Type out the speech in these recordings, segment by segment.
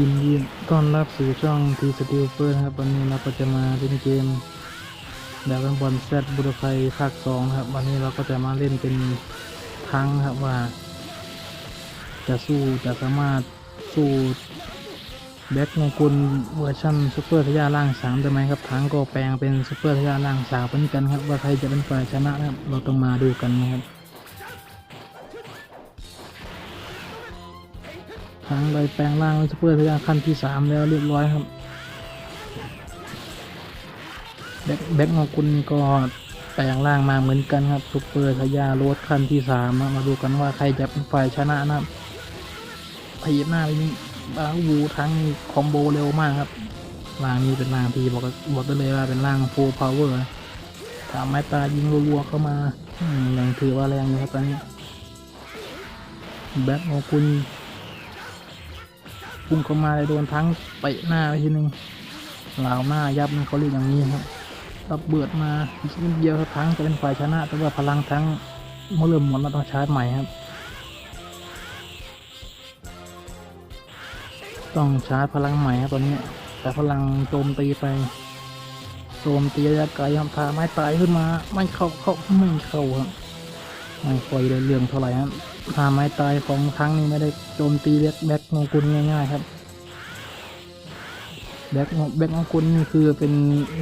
ยินดีต้อนรับสู่ช่องทีสติลเฟอร์นะครับ วันนี้เราก็จะมาเล่นเกมแบบบอลแซดบุรไฟภาคสองครับ วันนี้เราก็จะมาเล่นเป็นทั้งครับว่า จะสู้จะสามารถสู้แบ็กมงกุลเวอร์ชันซูเปอร์ทยาล่างสามได้ไหมครับทั้งก็แปลงเป็นซูเปอร์ทยาล่างสามเหมือนกันครับ ว่าใครจะเป็นฝ่ายชนะครับ เราต้องมาดูกันนะครับ ทั้งใบแปลงร่างเป็นซูเปอร์ทะยานขั้นที่สามแล้วเรียบร้อยครับแบ็คแบ็คของคุณก็แปลงร่างมาเหมือนกันครับซูเปอร์ทะยาโรดขั้นที่สามมาดูกันว่าใครจะเป็นฝ่ายชนะนะครับพยิบหน้าไปนี่บาวูทั้งคอมโบเร็วมากครับร่างนี้เป็นร่างที่บอกบอกได้เลยว่าเป็นร่างฟูลพาวเวอร์ถามไม้ตายิงรัวๆเข้ามาอืมยังถือว่าแรงอยู่ครับตอนนี้แบ็คของคุณ พุ่งเข้ามาเลยโดนทั้งเตะหน้าไปทีนึงเหลาหน้ายับมันเขาเรียกอย่างนี้ครับรับเบิดมาอีนเดียวทั้งจะเป็นฝ่ายชนะ แต่ว่าพลังทั้งเมื่อเริ่มหมดเราต้องชาร์จใหม่ครับ ต้องชาร์จพลังใหม่ครับตอนนี้ แต่พลังโจมตีไปโจมตีระยะไกลครับพาไม้ตายขึ้นมา ไม่เข้าเข้าไม่เข้าครับ ไม่ค่อยได้เรื่องเท่าไหร่ครับทาไม้ตายของครั้งนี้ไม่ได้โจมตีแบ็คแบ็คมกุลง่ายๆครับ แบ็คแบ็คมกุลนี่คือเป็น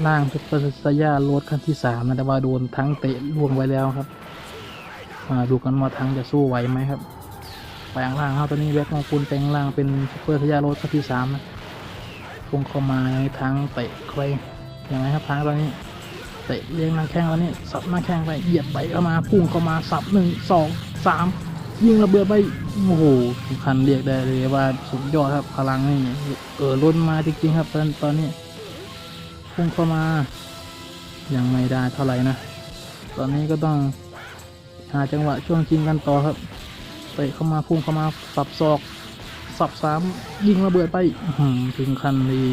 ร่างซุปเปอร์ไซย่าโรดขั้นที่สามนะแต่ว่าโดนทั้งเตะล่วงไว้แล้วครับมาดูกันว่าทั้งจะสู้ไหวไหมครับแปลงร่างครับตอนนี้แบ็คมกุลแปลงร่างเป็นซุปเปอร์ไซย่าโรดขั้นที่สามนะพุ่งเข้ามาทั้งเตะใครยังไงครับทั้งตอนนี้ เตะเลี้ยงหน้าแข้งแล้วเนี่ยสับหน้าแข้งไปเหยียบไปเข้ามาพุ่งเข้ามาสับหนึ่งสองสามยิงระเบิดไปโอ้โหสำคัญเรียกได้เลยว่าสุดยอดครับพลังนี่เออล้นมาจริงๆครับตอนตอนนี้พุ่งเข้ามา ยังไม่ได้เท่าไหร่นะ ตอนนี้ก็ต้องหาจังหวะช่วงจริงกันต่อครับเตะเข้ามาพุ่งเข้ามาสับศอกสับสามยิงระเบิดไปถึงขั้นนี้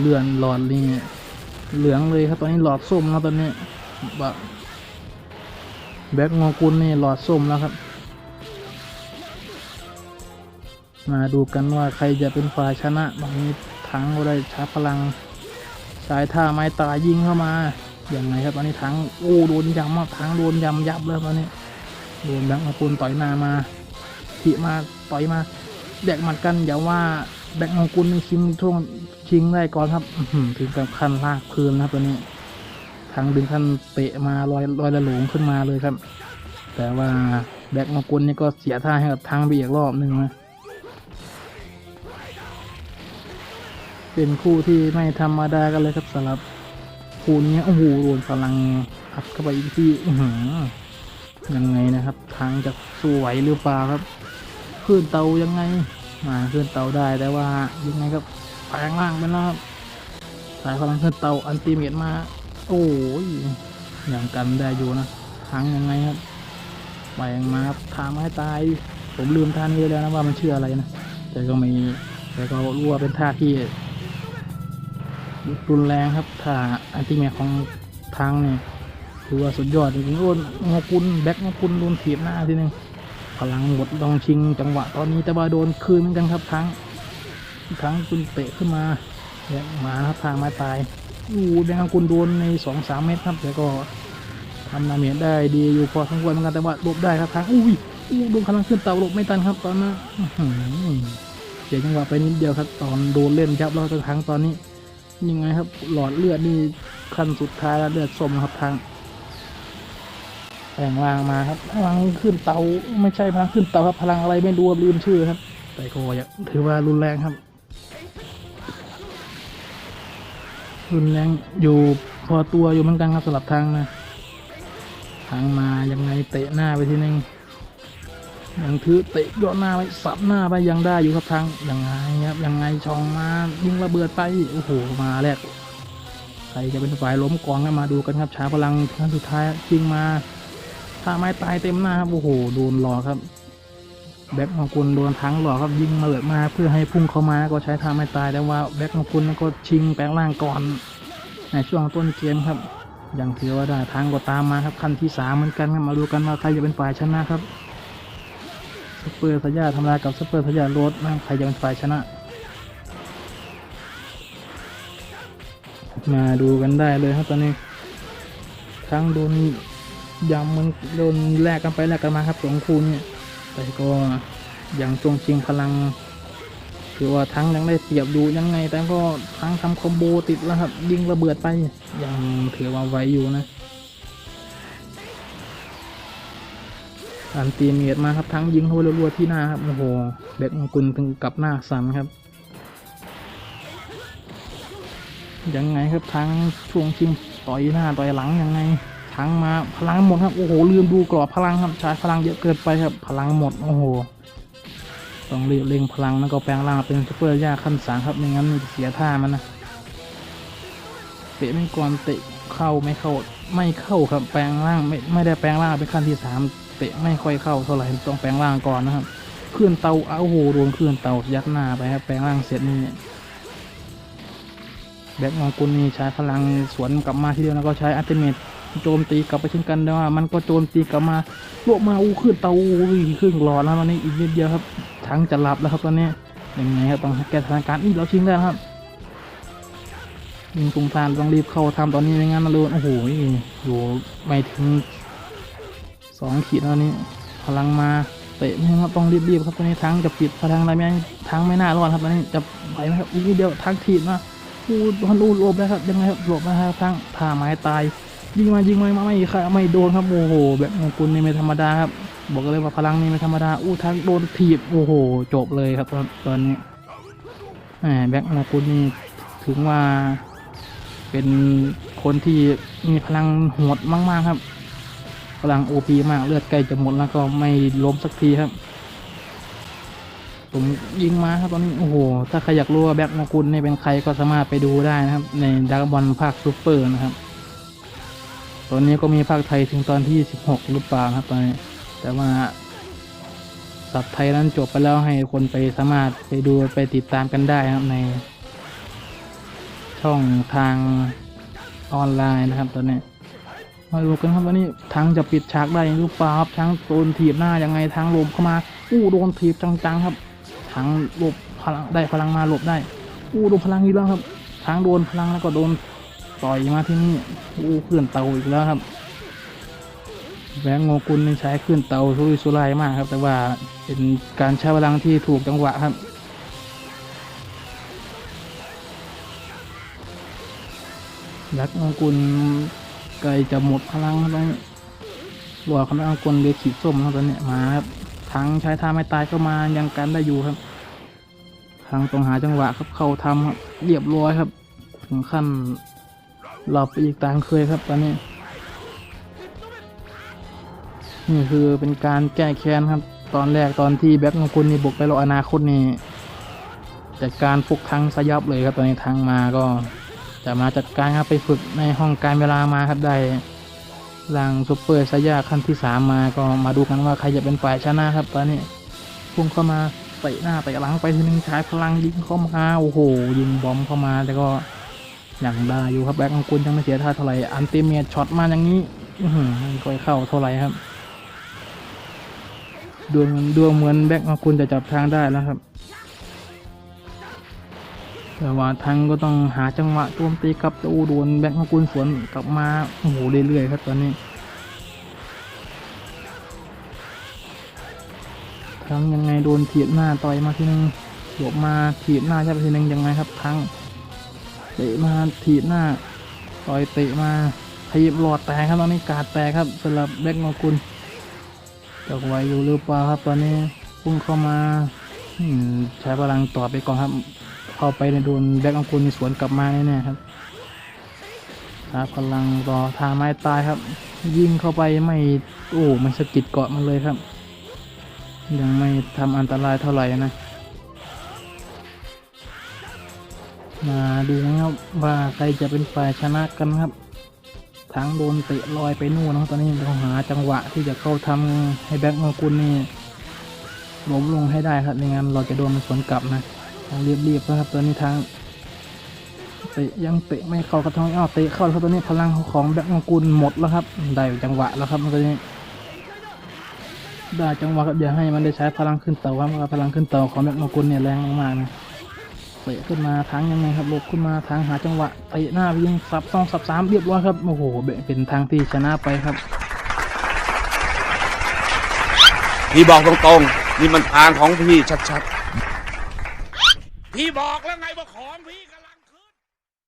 เลื่อนหลอดนี่ เหลืองเลยครับตอนนี้หลอดส้มแล้วตอนนี้แบบแบ็คงอกุลนี่หลอดส้มแล้วครับ มาดูกันว่าใครจะเป็นฝ่ายชนะบางนี้ทั้งก็ได้ชาร์จพลังสายท่าไม้ตายิงเข้ามาอย่างไรครับตอนนี้ทั้งโอ้โดนยำมากทั้งโดนยำยับแล้วตอนนี้โดนแบ็คงอกุลต่อยหน้ามาขีมาต่อยมาแดกหมัดกันอย่าว่า แบ็คงอกุลนี่ชิงช่วงชิงได้ก่อนครับอืถึงกับขั้นลากพื้นนะครับตัวนี้ทางดึงขั้นเตะมาลอยลอยละหลงขึ้นมาเลยครับ แต่ว่าแบ็กมากุลนี่ก็เสียท่าให้กับทางไปอีกรอบหนึ่งนะเป็นคู่ที่ไม่ธรรมดากันเลยครับสำหรับคู่นี้โอ้โหโดนพลังอัดเข้าไปอีกที่ยังไงนะครับ ทางจะสู้ไหวหรือเปล่าครับขึ้นเตายังไง มาขึ้นเตาได้แต่ว่ายังไงครับแปลงร่างไปแล้วครับสายพลังขึ้นเตาอันติเมตมา โอ้ยอย่างกันได้อยู่นะทั้งยังไงครับแปลงมาครับทาไม้ตาย ผมลืมท่านี้ไปแล้วนะว่ามันชื่ออะไรนะแต่ก็ไม่แต่ก็รู้ว่าเป็นท่าที่รุนแรงครับท่าอันติเมตของทางเนี่ถือว่าสุดยอดจริงๆโอ้นงอกุลแบ็คงอกุลโดนถีบหน้าทีนึง พลังหมดต้องชิงจังหวะตอนนี้แต่ว่าโดนคืนเหมือนกันครับทั้งครั้งคุณเตะขึ้นมาเนี่ยมาครับทางไมาตายอู้แบงค์คุณโดนในสองสามเมตรครับแต่ก็ทำนาเมียได้ดีอยู่พอสมควรเหมือนกันแต่ว่าหลบได้ครับทางอุ้ยอู้โดนพลังขึ้นเตาหลบไม่ทันครับตอนนั้นเสียจังหวะไปนิดเดียวครับ ตอนโดนเล่นยับแล้วทางตอนนี้ยังไงครับหลอดเลือดนี่ขั้นสุดท้ายแล้วเลือดส้มครับทาง แปลงร่างมาครับ พลังขึ้นเตาไม่ใช่พลังขึ้นเตาครับพลังอะไรไม่รู้ลืมชื่อครับ แต่ก็ยังถือว่ารุนแรงครับ รุนแรงอยู่พอตัวอยู่เหมือนกันครับสำหรับทางนะทางมายังไงเตะหน้าไปทีนึงยังถือเตะยอดหน้าไปสับหน้าไปยังได้อยู่ครับทางยังไงครับยังไงช่องมายิงระเบิดไปโอ้โหมาแรกใครจะเป็นฝ่ายล้มกองกันมาดูกันครับช้าพลังครั้งสุดท้ายยิงมา ถ้าไม้ตายเต็มหน้าครับ โอ้โห โดนหลอกครับ แบ็คของคุณโดนทั้งหลอกครับ ยิงมาเหลือมาเพื่อให้พุ่งเข้ามา ก็ใช้ทาไม่ตายแต่ว่าแบ็คของคุณก็ชิงแปลงร่างก่อน ในช่วงต้นเกมครับ ยังถือว่าได้ทางก็ตามมาครับขั้นที่สามเหมือนกันครับ มาดูกันว่าใครจะเป็นฝ่ายชนะครับซุปเปอร์สยาทำลายกับซุปเปอร์สยาโรดนะใครจะเป็นฝ่ายชนะมาดูกันได้เลยครับตอนนี้ทั้งโดน ยำมันโดนแลกกันไปแลกกันมาครับสองคู่เนี่ยแต่ก็ยังจงชิงพลังถือว่าทั้งยังได้เปรียบอยู่ยังไง แต่ก็ทั้งทำคอมโบติดแล้วครับ ยิงระเบิดไปยังถือว่าไหวอยู่นะอันตีเมียดมาครับทั้งยิงเข้าไปรัวๆที่หน้าครับโอ้โหแบกมงกุลถึงกับหน้าสั่นครับยังไงครับทั้งช่วงชิงต่อยหน้าต่อยหลังยังไง ทั้งมาพลังหมดครับโอ้โหลืมดูกรอบพลังครับใช้พลังเยอะเกินไปครับ พลังหมดโอ้โหต้องรีบเร่งพลังแล้วก็แปลงร่างเป็นซุปเปอร์ย่าขั้นสามครับไม่งั้นมันจะเสียท่ามันนะเตะไม่ก่อนเตะเข้าไม่เข้าไม่เข้าครับแปลงร่างไม่ไม่ได้แปลงร่างเป็นขั้นที่สามเตะไม่ค่อยเข้าเท่าไหร่ต้องแปลงร่างก่อนนะครับเคลื่อนเตาอ้าโอ้โหโดนเคลื่อนเตายัดหน้าไปครับแปลงร่างเสร็จนี่แบ็กมองกุลนี่ใช้พลังสวนกลับมาทีเดียวแล้วก็ใช้อัลติเมท โจมตีกลับไปเช่นกันแต่ว่ามันก็โจมตีกลับมาลวกมาอู้ขึ้นเตาอู้ขึ้นหลอดแล้วตอนนี้อีกนิดเดียวครับทั้งจะหลับแล้วครับตอนนี้ยังไงครับต้องแก้สถานการณ์อีเราชิงได้ครับยิงกรุงทานต้องรีบเข้าทำตอนนี้ไม่งั้นนะลูกโอ้โหอยู่ไม่ถึงสองขีดแล้วนี้ พลังมาเตะไม่ครับต้องรีบๆครับตอนนี้ทั้งจะปิดพลังอะไรไม่ทั้งไม่น่ารอดครับตอนนี้จะไหวไหมครับอีกนิดเดียวทั้งถีบมาอูฮันอูหลบแล้วครับยังไงครับหลบนะครับทั้งท่าไม้ตาย ยิงมายิงมาไม่ค่ะไม่โดนครับโอ้โหแบบมงกุลนี่ไม่ธรรมดาครับบอกเลยว่าพลังนี่ไม่ธรรมดาอู้ทั้งโดนถีบโอ้โหจบเลยครับตอนนี้แหมแบ็คมงกุลนี่ถึงว่าเป็นคนที่มีพลังโหดมาก ๆ ครับ พลังโอพีมากเลือดใกล้จะหมดแล้วก็ไม่ล้มสักทีครับ ผมยิงมาครับตอนนี้โอ้โหถ้าใครอยากรู้ว่าแบ็คมงกุลนี่เป็นใครก็สามารถไปดูได้นะครับ ในดักบอลภาคซูเปอร์นะครับ ตอนนี้ก็มีภาคไทยถึงตอนที่16หรือเปล่าครับตอนนี้แต่ว่าสับไทยนั้นจบไปแล้วให้คนไปสามารถไปดูไปติดตามกันได้ครับใน ช่องทางออนไลน์นะครับตอนนี้มาดูกันครับวันนี้ทั้งจะปิดฉากได้หรือเปล่าครับทั้งโดนถีบหน้ายังไงทางลมเข้ามาอู้โดนถีบจังๆครับทั้งหลบพลังได้พลังมาหลบได้อู้โดนพลังอีกแล้วครับทั้งโดนพลังแล้วก็โดน ต่อยมาที่นี่อู้เคลื่อนเตาอีกแล้วครับแบงค์โงกุลใช้เคลื่อนเตาสุรุ่ยสุร่ายมากครับ แต่ว่าเป็นการใช้พลังที่ถูกจังหวะครับ ยักษ์มังกุลไกลจะหมดพลังแล้วตอนนี้บัวคณะมังกุลเรือขีดส้มแล้วตอนนี้มาครับทั้งใช้ท่าไม่ตายเข้ามายังกันได้อยู่ครับทางต้องหาจังหวะครับเข้าทำครับเรียบร้อยครับ ถึงขั้น หลับไปอีกตามเคยครับตอนนี้ นี่คือเป็นการแก้แค้นครับ ตอนแรกตอนที่แบ็คมังกุลนี่บุกไปรออนาคตนี่จัดการพวกทั้งสยับเลยครับตอนนี้ทางมาก็ จะมาจัดการครับไปฝึกในห้องการเวลามาครับได้ร่างซุปเปอร์ไซย่าขั้นที่สามมาก็มาดูกันว่าใครจะเป็นฝ่ายชนะครับ ตอนนี้พุ่งเข้ามาเตะหน้าเตะหลังไปทีนึงใช้พลังยิงเข้ามาโอ้โห ยิงบอมเข้ามาแต่ก็ อย่างได้อยู่ครับแบ็คอังกุลยังไม่เสียท่าเท่าไหร่อันติเมียช็อตมาอย่างนี้อื้อหือไม่ค่อยเข้าเท่าไหร่ครับดวงดวงเหมือนแบ็คอังกุลจะจับทางได้แล้วครับแต่ว่าทางก็ต้องหาจังหวะโจมตีกลับจะอูโดนแบ็คมากุลสวนกลับมาโอ้โหเรื่อยๆครับตอนนี้ทั้งยังไงโดนถีบหน้าต่อยมาทีนึงหลบมาถีบหน้าใช่ไปทีนึงยังไงครับทั้ง เตะมาถีบหน้าต่อยเตะมาขยิบหลอดแตกครับตอนนี้กาดแตกครับสำหรับแบ็คมากุลจะไหวอยู่หรือเปล่าครับ ตอนนี้พุ่งเข้ามาอืใช้พลังต่อไปก่อนครับ เข้าไปในโดนแบ็กอังกุลมีสวนกลับมาแน่ๆครับชาร์จพลังต่อทางไม้ตายครับ ยิงเข้าไปไม่โอ้มันสะกิดเกาะมันเลยครับ ยังไม่ทำอันตรายเท่าไหร่นะ มาดูนะครับว่าใครจะเป็นฝ่ายชนะกันครับ ทั้งโดนเตะลอยไปนู่นนะครับตอนนี้ต้องหาจังหวะที่จะเข้าทำให้แบ็กอังกุลนี่ล้มลงให้ได้ครับไม่งั้นเราจะโดนมันสวนกลับนะต้องรีบๆนะครับตัวนี้ทางเตะยังเตะไม่เข้ากระท้องอ้าวเตะเข้าแล้วตัวนี้พลังของแบ็คมังกุลหมดแล้วครับได้จังหวะแล้วครับตัวนี้ได้จังหวะครับอย่าให้มันได้ใช้พลังขึ้นเต่าครับพลังขึ้นเต่าของแม็กโนกุลเนี่ยแรงมากๆนะ เตะขึ้นมาทั้งยังไงครับหลบขึ้นมาทางหาจังหวะเตะหน้าวิ่งสับสองสับสามเรียบร้อยครับโอ้โหเป็นทางที่ชนะไปครับพี่บอกตรงๆนี่มันทางของพี่ชัดๆพี่บอกแล้วไงว่าของพี่